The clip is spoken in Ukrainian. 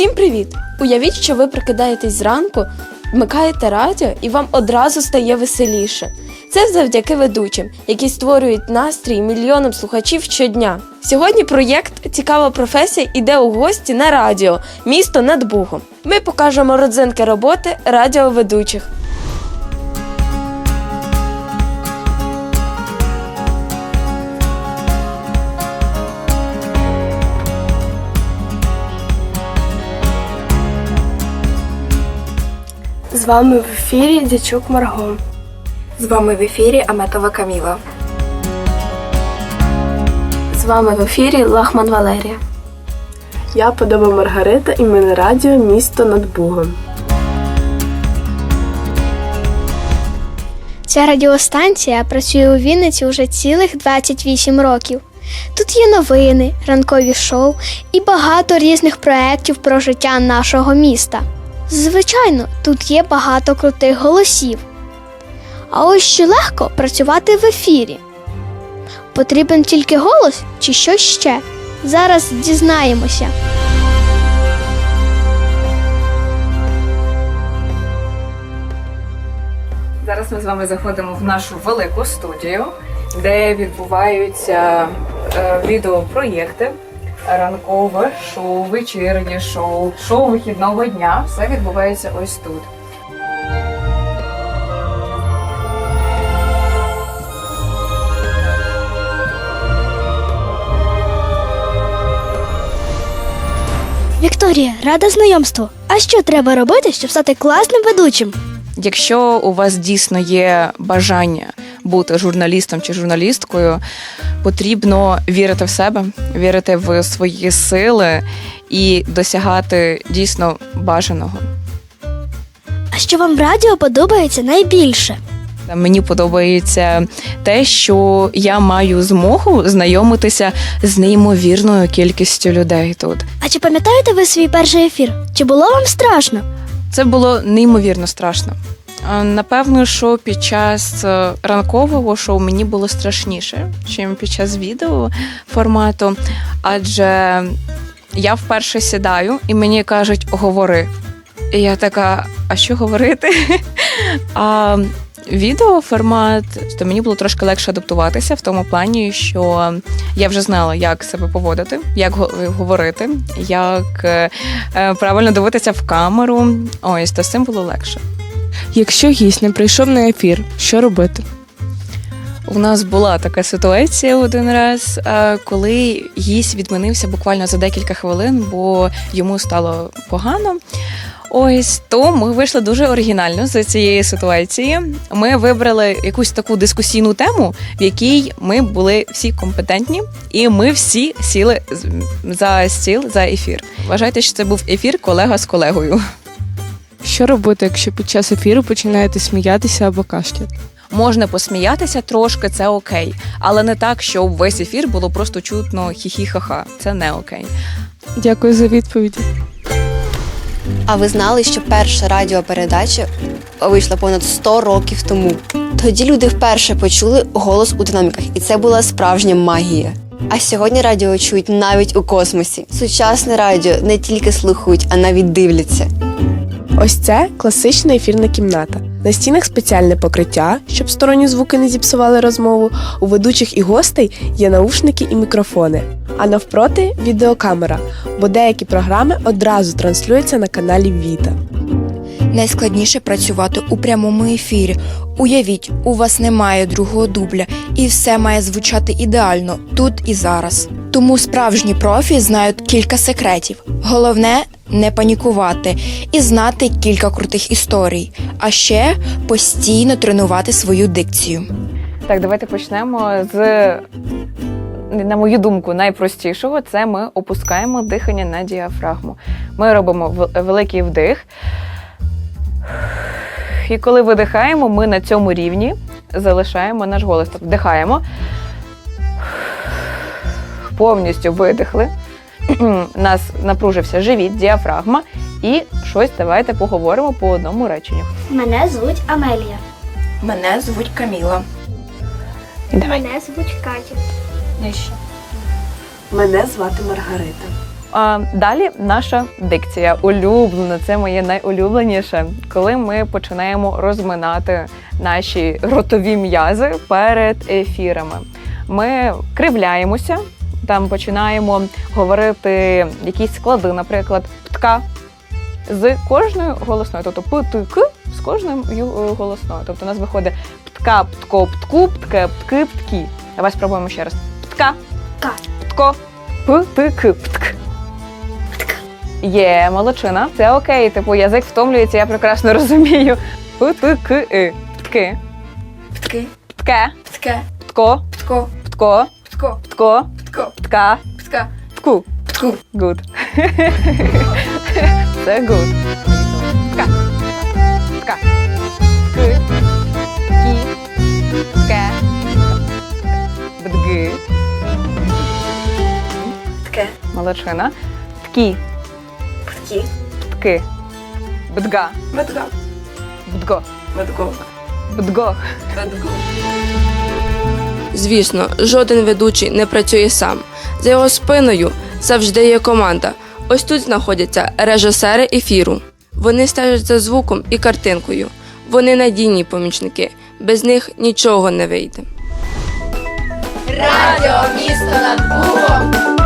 Усім привіт! Уявіть, що ви прокидаєтесь зранку, вмикаєте радіо і вам одразу стає веселіше. Це завдяки ведучим, які створюють настрій мільйонам слухачів щодня. Сьогодні проєкт Цікава професія іде у гості на радіо Місто над Бугом. Ми покажемо родзинки роботи радіоведучих. З вами в ефірі Дячук Марго. З вами в ефірі Аметова Каміла. З вами в ефірі Лахман Валерія. Я подоба Маргарита і ми на радіо Місто над Бугом. Ця радіостанція працює у Вінниці уже цілих 28 років. Тут є новини, ранкові шоу і багато різних проєктів про життя нашого міста. Звичайно, тут є багато крутих голосів. А ось що легко працювати в ефірі. Потрібен тільки голос чи щось ще. Зараз дізнаємося. Зараз ми з вами заходимо в нашу велику студію, де відбуваються е, відеопроєкти, ранкове шоу, вечірнє шоу, шоу вихідного дня. Все відбувається ось тут. Вікторія, рада знайомству. А що треба робити, щоб стати класним ведучим? Якщо у вас дійсно є бажання бути журналістом чи журналісткою, потрібно вірити в себе, вірити в свої сили і досягати дійсно бажаного. А що вам в радіо подобається найбільше? Мені подобається те, що я маю змогу знайомитися з неймовірною кількістю людей тут. А чи пам'ятаєте ви свій перший ефір? Чи було вам страшно? Це було неймовірно страшно. А, Напевно, що під час е, ранкового шоу мені було страшніше, ніж під час відео формату. Адже я вперше сідаю і мені кажуть, говори. І я така, а що говорити? А відео формат, то мені було трошки легше адаптуватися в тому плані, що я вже знала, як себе поводити, як говорити, як е, е, правильно дивитися в камеру. Ось то з цим було легше. Якщо гість не прийшов на ефір, що робити? У нас була така ситуація один раз, е, коли гість відмінився буквально за декілька хвилин, бо йому стало погано. Ось то ми вийшли дуже оригінально з цієї ситуації. Ми вибрали якусь таку дискусійну тему, в якій ми були всі компетентні, і ми всі сіли за стіл за ефір. Вважайте, що це був ефір колега з колегою. Що робити, якщо під час ефіру починаєте сміятися або кашляти? Можна посміятися трошки, це окей, але не так, щоб весь ефір було просто чутно хі-хі-ха-ха. Це не окей. Дякую за відповіді. А ви знали, що перша радіопередача вийшла понад 100 років тому? Тоді люди вперше почули голос у динаміках, і це була справжня магія. А сьогодні радіо чують навіть у космосі. Сучасне радіо не тільки слухають, а навіть дивляться. Ось це класична ефірна кімната. На стінах спеціальне покриття, щоб сторонні звуки не зіпсували розмову. У ведучих і гостей є наушники і мікрофони. А навпроти відеокамера, бо деякі програми одразу транслюються на каналі Віта. Найскладніше працювати у прямому ефірі. Уявіть, у вас немає другого дубля, і все має звучати ідеально тут і зараз. Тому справжні профі знають кілька секретів. Головне не панікувати і знати кілька крутих історій, а ще постійно тренувати свою дикцію. Так, давайте почнемо з, на мою думку, найпростішого це ми опускаємо дихання на діафрагму. Ми робимо великий вдих. І коли видихаємо, ми на цьому рівні залишаємо наш голос. Тобто вдихаємо. Повністю видихли. У нас напружився живіт, діафрагма. І щось давайте поговоримо по одному реченню. Мене звуть Амелія. Мене звуть Каміла. Мене звуть Катя. Мене звати Маргарита. А, далі наша дикція улюблена. Це моє найулюбленіше, коли ми починаємо розминати наші ротові м'язи перед ефірами. Ми кривляємося, там починаємо говорити якісь склади, наприклад, птка з кожною голосною, тобто п, т, к з кожною голосною. Тобто у нас виходить птка, птко, птку, птке, птки, пткі. Давай спробуємо ще раз. Птка, Ка. птко, п, т, к, птк. Є, молодчина. Це окей. Типу, язик втомлюється, я прекрасно розумію. П, т, к. Птки. Птки, Птке. птке, Птко. птко, Птко. Птко, Птко. птко, Птка. птка, Птку. птку. Good. Це good. Птка. Птка. Птки. Пткі. Птке. Бдги. Птке, Молодчина. Пткі. пткі, Птки. Бдга. бедга, Бдго. бедго, Бдго. бедго. Звісно, жоден ведучий не працює сам. За його спиною завжди є команда. Ось тут знаходяться режисери ефіру. Вони стежать за звуком і картинкою. Вони надійні помічники. Без них нічого не вийде. Радіо місто над Богом